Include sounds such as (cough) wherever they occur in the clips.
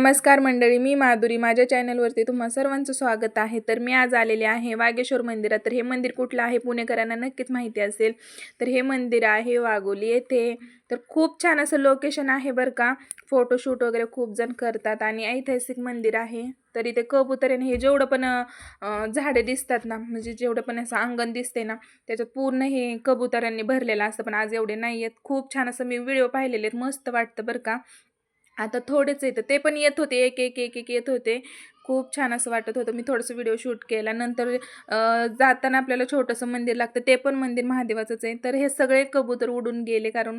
नमस्कार मंडळी मी माधुरी. माझ्या चॅनलवरती तुम्हा सर्वांचं स्वागत आहे. तर मी आज आलेले आहे वागेश्वर मंदिरात. तर हे मंदिर कुठलं आहे पुणेकरांना नक्कीच माहिती असेल. तर हे मंदिर आहे वाघोली येथे. तर खूप छान असं लोकेशन आहे बरं का. फोटोशूट वगैरे खूप जण करतात आणि ऐतिहासिक मंदिर आहे. तर इथे कबूतर हे जेवढं पण झाडे दिसतात ना म्हणजे जेवढं पण असं अंगण दिसते ना त्याच्यात पूर्ण हे कबुतरांनी भरलेलं असतं. पण आज एवढे नाही आहेत खूप छान असं मी व्हिडिओ पाहिलेले आहेत. मस्त वाटतं बरं का. आता थोडेच येतं. ते पण येत होते एक एक एक एक येत होते. खूप छान असं वाटत होतं. मी थोडंसं व्हिडिओ शूट केला. नंतर जाताना आपल्याला छोटंसं मंदिर लागतं. ते पण मंदिर महादेवाचंच आहे. तर हे सगळे कबूतर उडून गेले कारण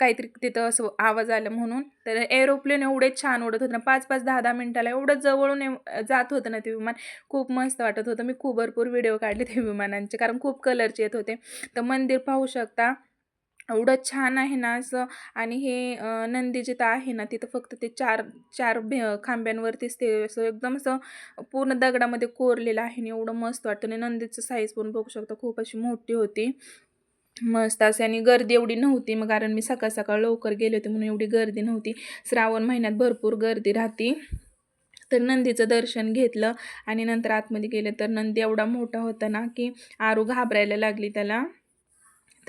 काहीतरी तिथं असं आवाज आला म्हणून. तर एरोप्लेन एवढे छान उडत होतं ना. पाच पाच दहा दहा मिनटाला एवढं जवळून जात होतं ना ते विमान. खूप मस्त वाटत होतं. मी खूप भरपूर व्हिडिओ काढले ते विमानांचे कारण खूप कलरचे येत होते. तर मंदिर पाहू शकता. एवढं छान आहे ना असं. आणि हे नंदी जिथं आहे ना तिथं फक्त ते चार चार भे खांब्यांवरतीच ते असं एकदम असं पूर्ण दगडामध्ये कोरलेलं आहे आणि एवढं मस्त वाटतं. आणि नंदीचं साईज पण बघू शकता खूप अशी मोठी होती. मस्त असे. आणि गर्दी एवढी नव्हती मग कारण मी सकाळ सकाळ लवकर गेले होते म्हणून एवढी गर्दी नव्हती. श्रावण महिन्यात भरपूर गर्दी राहते. तर नंदीचं दर्शन घेतलं आणि नंतर आतमध्ये गेलं तर नंदी एवढा मोठा होता ना की आरू घाबरायला लागली त्याला.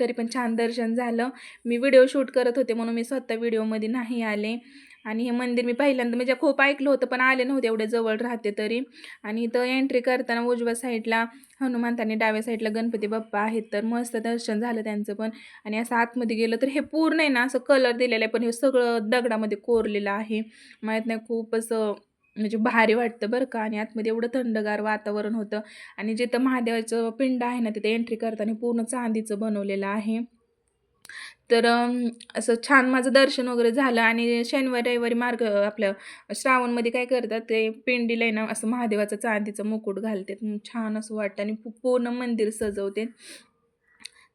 तरी पण छान दर्शन झालं. मी व्हिडिओ शूट करत होते म्हणून मी स्वतः व्हिडिओमध्ये नाही आले. आणि हे मंदिर मी पहिल्यांदा म्हणजे खूप ऐकलं होतं पण आले नव्हते एवढे जवळ राहते तरी. आणि इथं एंट्री करताना उजव्या साईडला हनुमंत आणि डाव्या साईडला गणपती बाप्पा आहेत. तर मस्त दर्शन झालं त्यांचं पण. आणि असं आतमध्ये गेलं तर हे पूर्ण आहे ना असं कलर दिलेलं आहे पण हे सगळं दगडामध्ये कोरलेलं आहे. माहीत नाही खूप असं म्हणजे भारी वाटतं बरं का. आणि आतमध्ये एवढं थंडगार वातावरण होतं. आणि जिथं महादेवाचं पिंड आहे ना तिथे एंट्री करताना पूर्ण चांदीचं बनवलेलं आहे. तर असं छान माझं दर्शन वगैरे झालं. आणि शनिवारी रविवारी मार्ग आपलं श्रावणमध्ये काय करतात ते पिंडीला आहे ना असं महादेवाचं चांदीचं मुकुट घालतात. छान असं वाटतं. आणि पूर्ण मंदिर सजवते.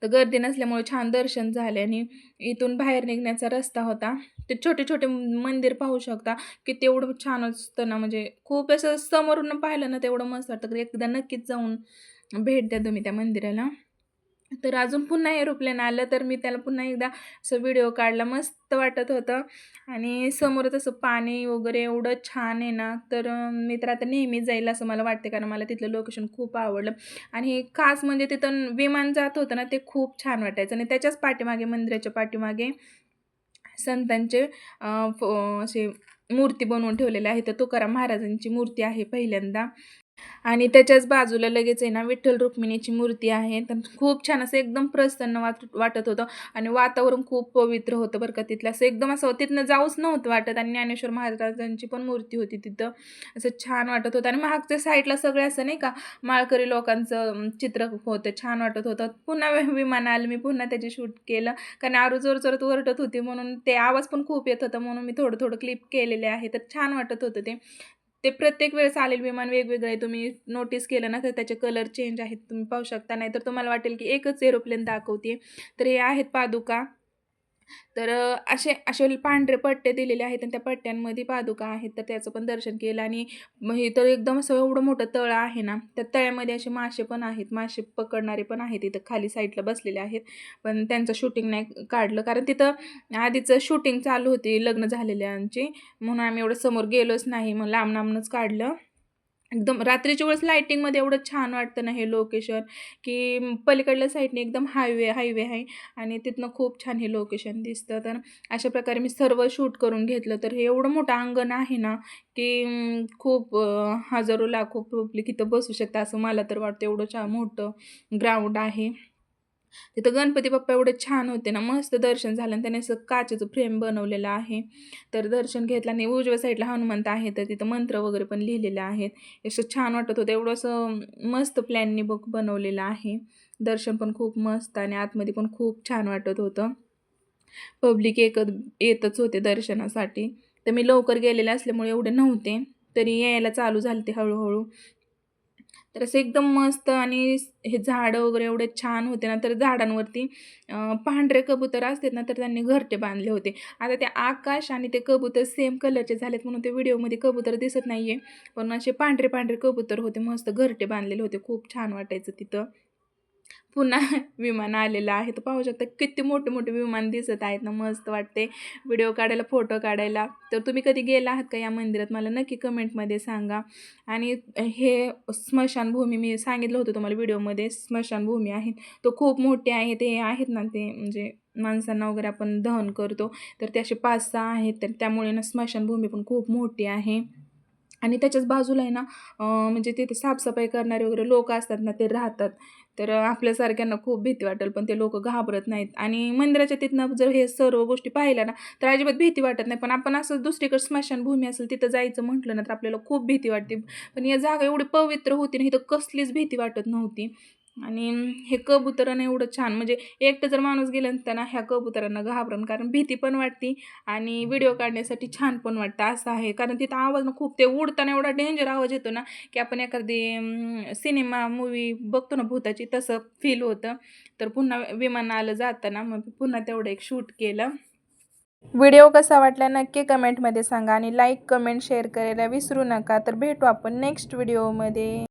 तर गर्दी नसल्यामुळे छान दर्शन झाले आणि इथून बाहेर निघण्याचा रस्ता होता. ते छोटे छोटे मंदिर पाहू शकता की तेवढं छान असतं ना. म्हणजे खूप असं समोरून पाहिलं ना तेवढं मस्त वाटतं. एकदा नक्कीच जाऊन भेट द्या तुम्ही त्या मंदिराला. तर अजून पुन्हा एरोप्लेन आलं तर मी त्याला पुन्हा एकदा असं व्हिडिओ काढला. मस्त वाटत होतं. आणि समोर तसं पाणी वगैरे एवढं छान आहे ना तर मी तर आता नेहमी जाईल असं मला वाटते कारण मला तिथलं लोकेशन खूप आवडलं. आणि हे खास म्हणजे तिथं विमान जात होतं ना ते खूप छान वाटायचं. आणि त्याच्याच पाठीमागे मंदिराच्या पाठीमागे संतांचे फ- असे मूर्ती बनवून ठेवलेले आहे तर तुकाराम महाराजांची मूर्ती आहे पहिल्यांदा. आणि त्याच्याच बाजूला लगेच आहे ना विठ्ठल रुक्मिणीची मूर्ती आहे. तर खूप छान असं एकदम प्रसन्न वाट वाटत होतं. आणि वातावरण खूप पवित्र होतं बरं का तिथलं. असं एकदम असं तिथनं जाऊच नव्हतं वाटत आणि ज्ञानेश्वर महाराजांची पण मूर्ती होती तिथं. असं छान वाटत होतं. आणि मागच्या साईडला सगळे असं नाही का माळकरी लोकांचं चित्र होतं. छान वाटत होतं. पुन्हा विमान आलं. मी पुन्हा त्याचे शूट केलं. कारण आरू जोर जोरात ओरडत होती म्हणून ते आवाज पण खूप येत होता म्हणून मी थोडं थोडं क्लिप केलेले आहे. तर छान वाटत होतं ते. ते प्रत्येक वेळेस आलेलं विमान वेगवेगळं आहे. तुम्ही नोटीस केलं ना तर त्याचे कलर चेंज आहेत. तुम्ही पाहू शकता. नाही तर तुम्हाला वाटेल की एकच एरोप्लेन दाखवते तर हे आहेत पादुका. तर असे असे पांढरे पट्टे दिलेले आहेत आणि त्या पट्ट्यांमध्ये पादुका आहेत. तर त्याचं पण दर्शन केलं आणि मग हे तर एकदम असं एवढं मोठं तळं आहे ना त्या तळ्यामध्ये असे मासे पण आहेत. मासे पकडणारे पण आहेत. तिथं खाली साईडला बसलेले आहेत. पण त्यांचं शूटिंग नाही काढलं. कारण तिथं आधीचं शूटिंग चालू होती लग्न झालेल्यांची. म्हणून आम्ही एवढं समोर गेलोच नाही. मग लांब लांबनंच काढलं. एकदम रात्रीच्या वेळेस लायटिंगमध्ये एवढं छान वाटतं ना हे लोकेशन की पलीकडल्या साईडने एकदम हायवे हायवे आहे आणि तिथनं खूप छान हे लोकेशन दिसतं. तर अशा प्रकारे मी सर्व शूट करून घेतलं. तर हे एवढं मोठं अंगण आहे ना की खूप हजारो लाखो पब्लिक इथं बसू शकतं असं मला तर वाटतं. एवढं छान मोठं ग्राउंड आहे. तिथं गणपती बाप्पा एवढे छान होते ना मस्त दर्शन झालं आणि त्याने असं काचेचं फ्रेम बनवलेलं आहे. तर दर्शन घेतलं आणि उजव्या साईडला हनुमंत आहे तर तिथं मंत्र वगैरे पण लिहिलेलं आहेत. असं छान वाटत होतं एवढं असं मस्त प्लॅननी बघ बनवलेलं आहे. दर्शन पण खूप मस्त आणि आतमध्ये पण खूप छान वाटत होतं. पब्लिक एकत येतच होते दर्शनासाठी. तर मी लवकर गेलेले असल्यामुळे एवढे नव्हते तरी यायला चालू झाले ते हळूहळू. तर असं एकदम मस्त आणि हे झाडं वगैरे एवढे छान होते ना तर झाडांवरती पांढरे कबूतर असतात ना तर त्यांनी घरटे बांधले होते. आता ते आकाश आणि ते कबूतर सेम कलरचे झालेत म्हणून ते व्हिडिओमध्ये कबूतर दिसत नाही आहे पण असे पांढरे पांढरे कबूतर होते मस्त घरटे बांधलेले होते. खूप छान वाटायचं तिथं. पुन्हा (laughs) विमान आलेलं आहे. तर पाहू शकता किती मोठे मोठे विमान दिसत आहेत ना मस्त वाटते. व्हिडिओ काढायला फोटो काढायला. तर तुम्ही कधी गेला आहात का या मंदिरात? मला नक्की कमेंटमध्ये सांगा. आणि हे स्मशानभूमी मी सांगितलं होतं तुम्हाला व्हिडिओमध्ये स्मशानभूमी आहे तो खूप मोठे आहे ते आहेत ना ते म्हणजे माणसांना वगैरे आपण दहन करतो. तर ते असे पाच सहा आहेत तर त्यामुळे ना स्मशानभूमी पण खूप मोठी आहे. आणि त्याच्याच बाजूला आहे ना म्हणजे तिथे साफसफाई करणारे वगैरे लोक असतात ना ते राहतात. तर आपल्यासारख्यांना खूप भीती वाटेल पण ते लोक घाबरत नाहीत. आणि मंदिराच्या तिथनं जर हे सर्व गोष्टी पाहिल्या ना तर अजिबात भीती वाटत नाही. पण आपण असं दुसरीकडे स्मशानभूमी असेल तिथं जायचं म्हटलं ना तर आपल्याला खूप भीती वाटते. पण या जागा एवढी पवित्र होती ना इथं कसलीच भीती वाटत नव्हती. आणि हे कबुतरानं एवढं छान म्हणजे एकटं जर माणूस गेलं तर ना ह्या कबुतरांना घाबरण कारण भीती पण वाटते आणि व्हिडिओ काढण्यासाठी छान पण वाटतं असं आहे. कारण तिथं आवाज ना खूप ते उडताना एवढा डेंजर आवाज येतो ना की आपण एखादी सिनेमा मूवी बघतो ना भूताची तसं फील होतं. तर पुन्हा विमान आलं जाताना मग पुन्हा तेवढं एक शूट केलं. व्हिडिओ कसा वाटला नक्की कमेंटमध्ये सांगा आणि लाईक कमेंट शेअर करायला विसरू नका. तर भेटू आपण नेक्स्ट व्हिडिओमध्ये